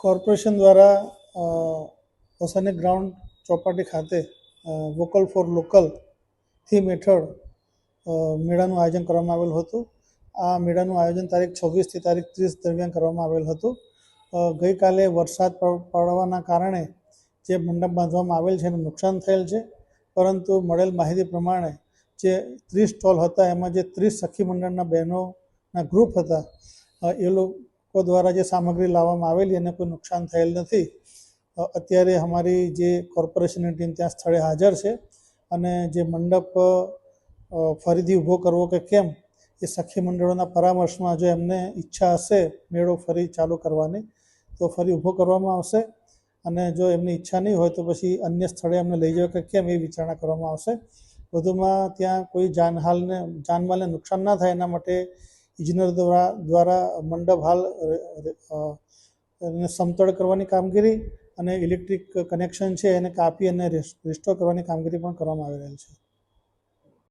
Corporation દ્વારા અ, ground Chowpatty ખાતે vocal for local theme હેઠળ મેળાનું આયોજન કરવામાં આવેલું હતું. આ મેળાનું આયોજન તારીખ છવ્વીસથી તારીખ ત્રીસ દરમિયાન કરવામાં આવેલ હતું. ગઈકાલે વરસાદ પડવાના કારણે જે મંડપ બાંધવામાં આવેલ છે એનું નુકસાન થયેલ છે. પરંતુ મળેલ માહિતી પ્રમાણે જે ત્રીસ સ્ટોલ હતા એમાં જે ત્રીસ સખી મંડળના બહેનોના ગ્રુપ હતા એ લોકો દ્વારા જે સામગ્રી લાવવામાં આવેલી એને કોઈ નુકસાન થયેલ નથી. અત્યારે અમારી જે કોર્પોરેશનની ટીમ ત્યાં સ્થળે હાજર છે અને જે મંડપ ફરીથી ઊભો કરવો કે કેમ, એ સખી મંડળોના પરામર્શમાં જો એમને ઈચ્છા હશે મેળો ફરી ચાલુ કરવાની, તો ફરી ઊભો કરવામાં આવશે. અને જો એમની ઈચ્છા નહીં હોય તો પછી અન્ય સ્થળે એમને લઈ જવા કે કેમ એ વિચારણા કરવામાં આવશે. વધુમાં ત્યાં કોઈ જાનહાલને, જાનમાલને નુકસાન ના થાય એના માટે ઇજનેર દ્વારા દ્વારા મંડપ હાલ સમતળ કરવાની કામગીરી અને ઇલેક્ટ્રિક કનેક્શન છે એને કાપી અને રિસ્ટોર કરવાની કામગીરી પણ કરવામાં આવી રહેલ છે.